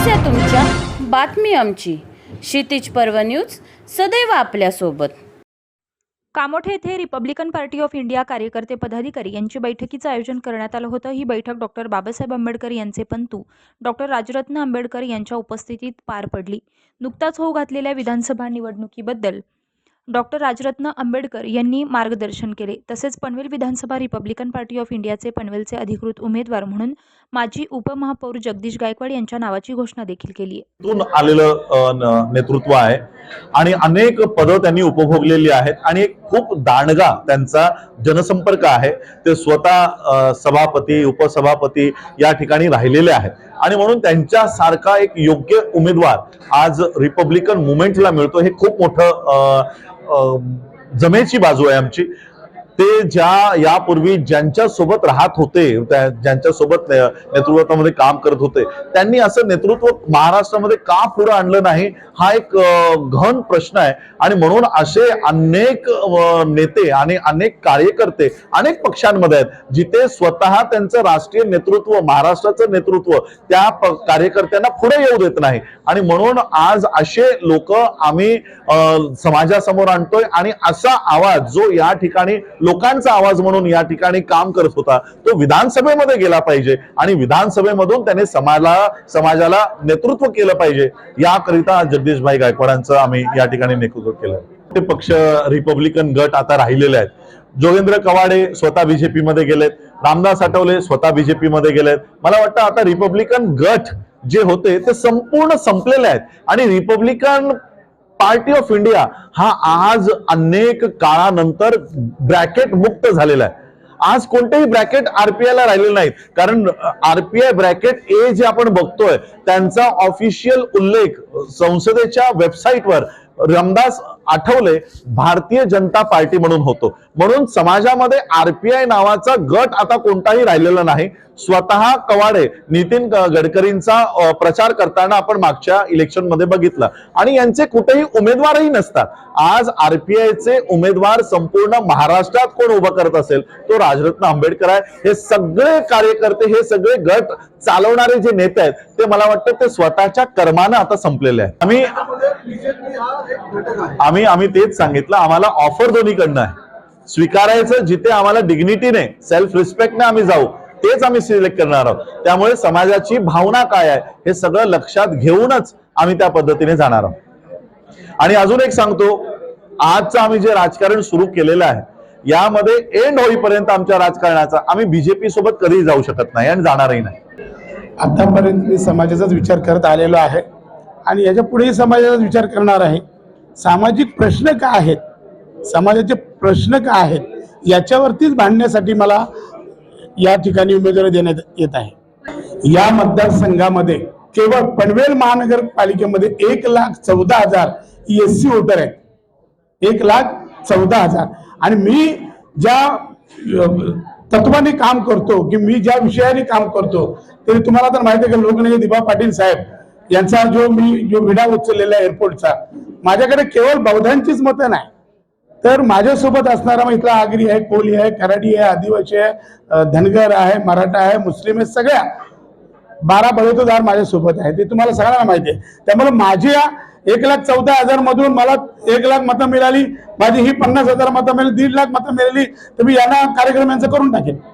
समस्या तुमच्या बातमी आमची. क्षितिज पर्व न्यूज सदैव आपल्यासोबत. कामोठे येथे रिपब्लिकन पार्टी ऑफ इंडिया कार्यकर्ते पदाधिकारी यांची बैठकीचं आयोजन करण्यात आलं होतं. ही बैठक डॉक्टर बाबासाहेब आंबेडकर यांचे पंतू डॉक्टर राजरत्न आंबेडकर यांच्या उपस्थितीत पार पडली. नुकताच होऊ घातलेल्या विधानसभा निवडणुकीबद्दल डॉक्टर राजरत्न आंबेडकर यांनी मार्गदर्शन केले. तसेच पनवेल विधानसभा रिपब्लिकन पार्टी ऑफ इंडियाचे पनवेलचे अधिकृत उमेदवार म्हणून माजी उपमहापौर जगदीश गायकवाड यांच्या नावाची घोषणा देखील केली आहे. आलेलं नेतृत्व आहे आणि अनेक पदं त्यांनी उपभोगलेली आहेत आणि एक खूप दांडगा त्यांचा जनसंपर्क आहे. ते स्वतः सभापती उपसभापती या ठिकाणी राहिलेले आहेत. आणि म्हणून त्यांच्यासारखा एक योग्य उमेदवार आज रिपब्लिकन मुवमेंटला मिळतो हे खूप मोठं जमेची बाजू आहे आमची. ते ज्या यापूर्वी ज्यांच्या सोबत राहत होते ज्यांच्या सोबत नेतृत्वामध्ये काम करत होते त्यांनी असं नेतृत्व महाराष्ट्रामध्ये का पुढे आणलं नाही हा एक घन प्रश्न आहे. आणि म्हणून असे अनेक नेते आणि अनेक कार्यकर्ते अनेक पक्षांमध्ये आहेत जिथे स्वतः त्यांचं राष्ट्रीय नेतृत्व महाराष्ट्राचं नेतृत्व त्या कार्यकर्त्यांना पुढे येऊ देत नाही. आणि म्हणून आज असे लोक आम्ही समाजासमोर आणतोय आणि असा आवाज जो या ठिकाणी लोकांचा आवाज म्हणून या ठिकाणी काम करत होता तो विधानसभेमध्ये गेला पाहिजे आणि विधानसभेमधून त्याने समाजाला समाजाला नेतृत्व केलं पाहिजे. याकरिता जगदीशभाई गायकवाडांचं आम्ही या ठिकाणी नेतृत्व केलं. ते पक्ष रिपब्लिकन गट आता राहिलेले आहेत. जोगेंद्र कवाडे स्वतः बीजेपीमध्ये गेलेत. रामदास आठवले स्वतः बीजेपी मध्ये गेलेत. मला वाटतं आता रिपब्लिकन गट जे होते ते संपूर्ण संपलेले आहेत. आणि रिपब्लिकन पार्टी ऑफ इंडिया हा आज अनेक काळानंतर ब्रॅकेट मुक्त झालेला आहे. आज कोणतेही ब्रॅकेट आरपीआय ला राहिलेले नाहीत. कारण आरपीआय ब्रॅकेट ए जे आपण बघतोय त्यांचा ऑफिशियल उल्लेख संसदेच्या वेबसाईटवर रामदास आठवले भारतीय जनता पार्टी म्हणून होतो. म्हणून समाजामध्ये आरपीआय नावाचा गट आता कोणताही राहिलेला नाही. स्वतः कवाडे नितीन गडकरींचा प्रचार करताना आपण मागच्या इलेक्शनमध्ये बघितलं. आणि यांचे कुठेही उमेदवारही नसतात. आज आरपीआयचे उमेदवार संपूर्ण महाराष्ट्रात कोण उभं करत असेल? तो राजरत्न आंबेडकर आहे. हे सगळे कार्यकर्ते हे सगळे गट चालवणारे जे नेते आहेत ते मला वाटतं ते स्वतःच्या कर्मानं आता संपलेले आहेत. आम्ही आम्ही आम्ही तेच सांगितलं आम्हाला ऑफर दोन्हीकडनं आहे. स्वीकारायचं जिथे आम्हाला डिग्निटीने सेल्फ रिस्पेक्टने आम्ही जाऊ तेच आम्ही सिलेक्ट करणार आहोत. त्यामुळे समाजाची भावना काय आहे हे सगळं लक्षात घेऊनच आम्ही त्या पद्धतीने जाणार आहोत. आणि अजून एक सांगतो आजचं आम्ही जे राजकारण सुरू केलेलं आहे यामध्ये एंड होईपर्यंत आमच्या राजकारणाचा आम्ही बीजेपी सोबत कधीही जाऊ शकत नाही आणि जाणारही नाही. आतापर्यंत मी समाजाचाच विचार करत आलेलो आहे आणि याच्या पुढेही समाजाचाच विचार करणार आहे. सामाजिक प्रश्न काय आहेत? समाजाचे प्रश्न काय आहेत? याच्यावरतीच भांडण्यासाठी मला या ठिकाणी उमेदवारी देण्यात येत आहे. या मतदारसंघामध्ये केवळ पनवेल महानगरपालिकेमध्ये एक लाख चौदा हजार एस सी वोटर आहेत. एक लाख चौदा हजार. आणि मी ज्या तत्वाने काम करतो की मी ज्या विषयाने काम करतो तरी तुम्हाला तर माहिती आहे की लोकनेते दिबा पाटील साहेब यांचा जो मी जो विडा उचललेला आहे एअरपोर्टचा माझ्याकडे केवळ बौद्धांचीच मतं नाही. तर माझ्यासोबत असणारा मग इथला आगरी आहे कोली आहे कराडी आहे आदिवासी आहे धनगर आहे मराठा आहे मुस्लिम आहे सगळ्या बारा बळवतदार माझ्यासोबत आहे ते तुम्हाला सगळ्यांना माहिती आहे. त्यामुळे माझ्या एक लाख चौदा हजार मधून मला एक लाख मतं मिळाली. माझी ही पन्नास हजार मतं मिळाली दीड लाख मतं मिळाली. तर मी यांना कार्यक्रम यांचं करून टाकेन.